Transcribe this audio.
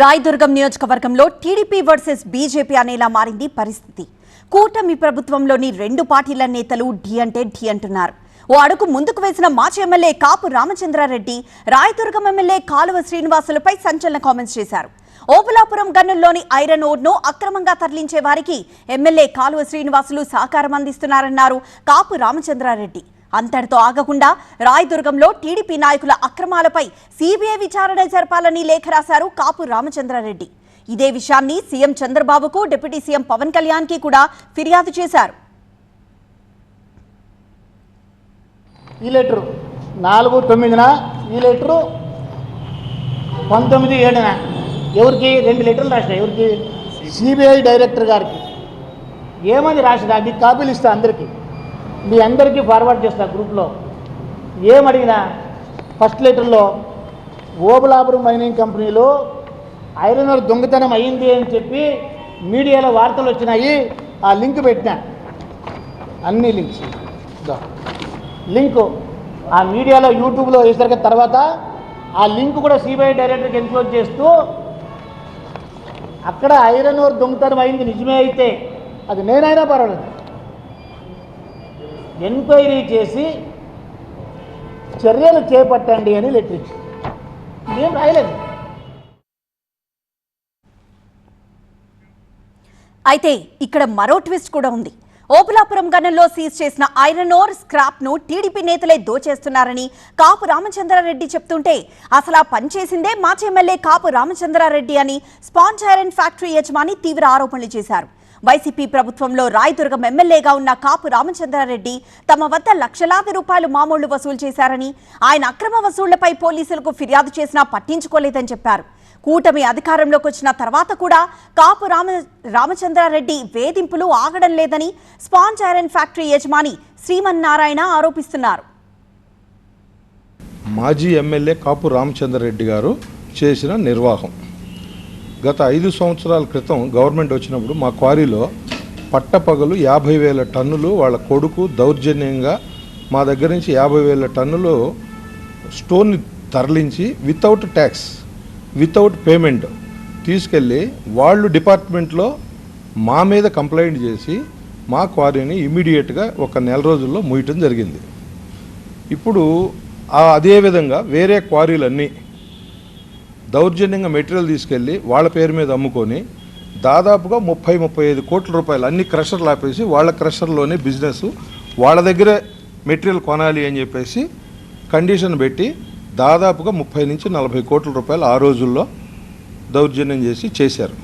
రాయదుర్గం నియోజకవర్గంలో TDP versus BJP అనేలా మారింది పరిస్థితి. కూటమి ప్రభుత్వంలోని రెండు పార్టీల నేతలు ఢీ అంటే ఢీ అంటున్నారు. ఓ అడుగు ముందుకు వేసిన మాజీ ఎమ్మెల్యే కాపు రామచంద్రారెడ్డి రాయదుర్గం ఎమ్మెల్యే కాలువ శ్రీనివాసులపై సంచలన కామెంట్స్ చేశారు. ఓబులాపురం గన్నుల్లోని ఐరన్ ఓర్ను అక్రమంగా తరలించే వారికి ఎమ్మెల్యే కాలువ శ్రీనివాసులు సహకారం అందిస్తున్నారన్నారు కాపు రామచంద్రారెడ్డి. అంతటితో ఆగకుండా రాయదుర్గంలో టీడీపీ నాయకుల అక్రమాలపై సీబీఐ విచారణ జరపాలని లేఖ రాశారు కాపు రామచంద్రారెడ్డి. ఇదే విషయాన్ని సీఎం చంద్రబాబుకు డిప్యూటీ సీఎం పవన్ కళ్యాణ్కి కూడా ఫిర్యాదు చేశారు. ఈ లెటరు నాలుగు తొమ్మిదిన? ఈ లెటరు పంతొమ్మిది ఏడున? ఎవరికి? రెండు లెటర్లు రాసిన? ఎవరికి? సిబిఐ డైరెక్టర్ గారికి. ఏమని రాసిన? మీకు కాపీలు ఇస్తా అందరికీ. మీ అందరికీ ఫార్వర్డ్ చేస్తా గ్రూప్లో ఏమడిగినా ఫస్ట్ లెటర్లో ఓబులాపురం మైనింగ్ కంపెనీలో ఐరన్ దొంగతనం అయింది అని చెప్పి మీడియాలో వార్తలు వచ్చినాయి. ఆ లింక్ పెట్టిన. అన్ని లింక్స్ లింక్ లింకు ఆ మీడియాలో యూట్యూబ్లో వేసారు తర్వాత ఆ లింక్ కూడా సిబిఐ డైరెక్టర్కి ఎన్క్లోజ్ చేస్తూ అక్కడ ఐరన్ ఓర్ దొంగతనం అయింది నిజమే అయితే అది నేనైనా పర్వాలేదు. ఎంక్వైరీ చేసి చర్యలు చేపట్టండి అని లెటర్ ఇచ్చింది ఏం రాయలేదు. అయితే ఇక్కడ మరో ట్విస్ట్ కూడా ఉంది. ఓపులాపురం గనంలో సీజ్ చేసిన ఐరన్ ఓర్ స్క్రాప్ను టీడీపీ నేతలే దోచేస్తున్నారని కాపు రామచంద్రారెడ్డి చెప్తుంటే అసలు పనిచేసిందే మాజీ ఎమ్మెల్యే కాపు రామచంద్రారెడ్డి అని స్పాంజ్ ఐరన్ ఫ్యాక్టరీ యజమాని తీవ్ర ఆరోపణలు చేశారు. వైసీపీ ప్రభుత్వంలో రాయదుర్గం ఎమ్మెల్యేగా ఉన్న కాపు రామచంద్రారెడ్డి తమ వద్ద లక్షలాది రూపాయలు మామూళ్ళు వసూలు చేశారని ఆయన అక్రమ వసూళ్ళపై పోలీసులకు ఫిర్యాదు చేసినా పట్టించుకోలేదని చెప్పారు. కూటమి అధికారంలోకి వచ్చిన తర్వాత కూడా కాపు రామ రామచంద్రారెడ్డి వేధింపులు ఆగడం లేదని స్పాంజ్ ఐరన్ ఫ్యాక్టరీ యజమాని శ్రీమన్నారాయణ ఆరోపిస్తున్నారు. మాజీ ఎమ్మెల్యే కాపు రామచంద్రరెడ్డి గారు చేసిన నిర్వాహం. గత ఐదు సంవత్సరాల క్రితం గవర్నమెంట్ వచ్చినప్పుడు మా క్వారీలో పట్టపగలు యాభై వేల టన్నులు వాళ్ళ కొడుకు దౌర్జన్యంగా మా దగ్గర నుంచి యాభై వేల టన్నులు స్టోన్ని తరలించి వితౌట్ ట్యాక్స్ వితౌట్ పేమెంట్ తీసుకెళ్ళి వాళ్ళు డిపార్ట్మెంట్లో మా మీద కంప్లైంట్ చేసి మా క్వారీని ఇమీడియట్గా ఒక నెల రోజుల్లో ముయటం జరిగింది. ఇప్పుడు అదేవిధంగా వేరే క్వారీలన్నీ దౌర్జన్యంగా మెటీరియల్ తీసుకెళ్ళి వాళ్ళ పేరు మీద అమ్ముకొని దాదాపుగా ముప్పై ముప్పై ఐదు కోట్ల రూపాయలు అన్ని క్రషర్లు ఆపేసి వాళ్ళ క్రషర్లోనే బిజినెస్ వాళ్ళ దగ్గరే మెటీరియల్ కొనాలి అని చెప్పేసి కండిషన్ పెట్టి దాదాపుగా ముప్పై నుంచి నలభై కోట్ల రూపాయలు ఆ రోజుల్లో దౌర్జన్యం చేసి చేశారు.